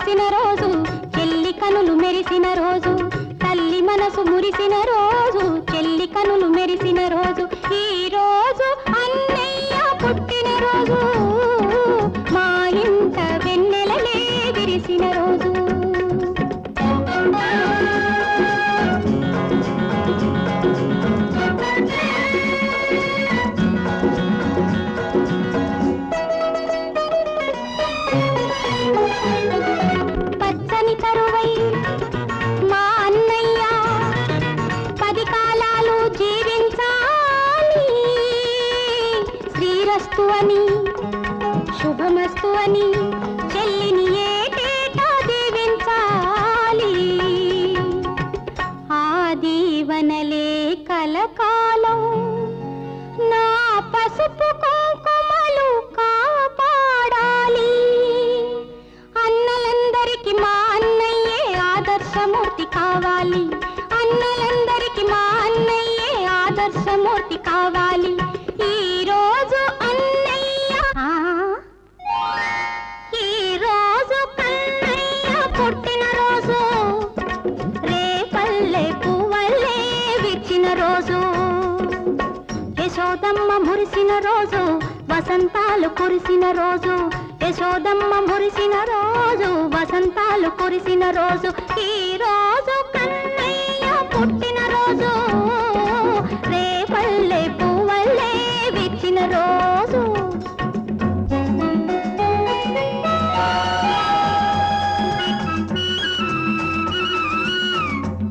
కురిసిన రోజు చెల్లి కనులు మెరిసిన రోజు తల్లి మనసు మురిసిన రోజు చెల్లి కనులు మెరిసిన రోజు ఈ రోజు అన్నయ్య పుట్టిన రోజు మా ఇంట వెన్నెలలే విరిసిన రోజు Thank you. మా అన్నయ్య పది కాలాలు జీవించాలి. అని శుభమస్తు అని చెల్లిని ఏటేటా దీవించాలి. ఆ దీవనలే కలకాలం నా పసుపు కుంకుమలు కాపాడాలి. అన్నలందరికి మా కావాలి. అన్నలందరికి మా అన్నయ్యే ఆదర్శమూర్తి కావాలి. ఈ రోజు అన్నయ్య ఈ రోజు కన్నయ్య పుట్టిన రోజు. రేపల్లె పువ్వల్లే విచ్చిన రోజు. యశోదమ్మ మురిసిన రోజు వసంతాలు కురిసిన రోజు. యశోదమ్మ మురిసిన రోజు వసంతాలు కురిసిన రోజు. ఈ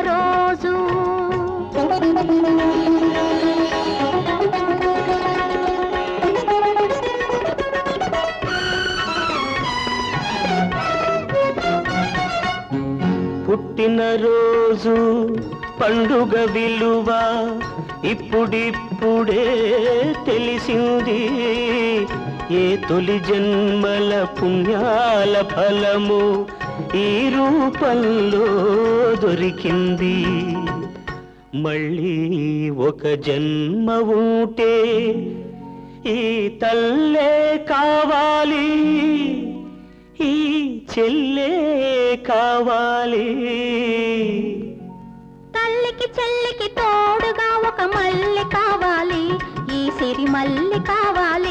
రోజు. పుట్టినరోజు పండుగ విలువ ఇప్పుడిప్పుడే తెలిసింది. ఏ తొలి జన్మల పుణ్యాల ఫలము ఈ రూపంలో దొరికింది. మళ్ళీ ఒక జన్మ ఉంటే ఈ తల్లే కావాలి. ఈ చెల్లే కావాలి. తల్లికి చెల్లికి తోడుగా ఒక మల్లె కావాలి. ఈ సిరి మల్లె కావాలి.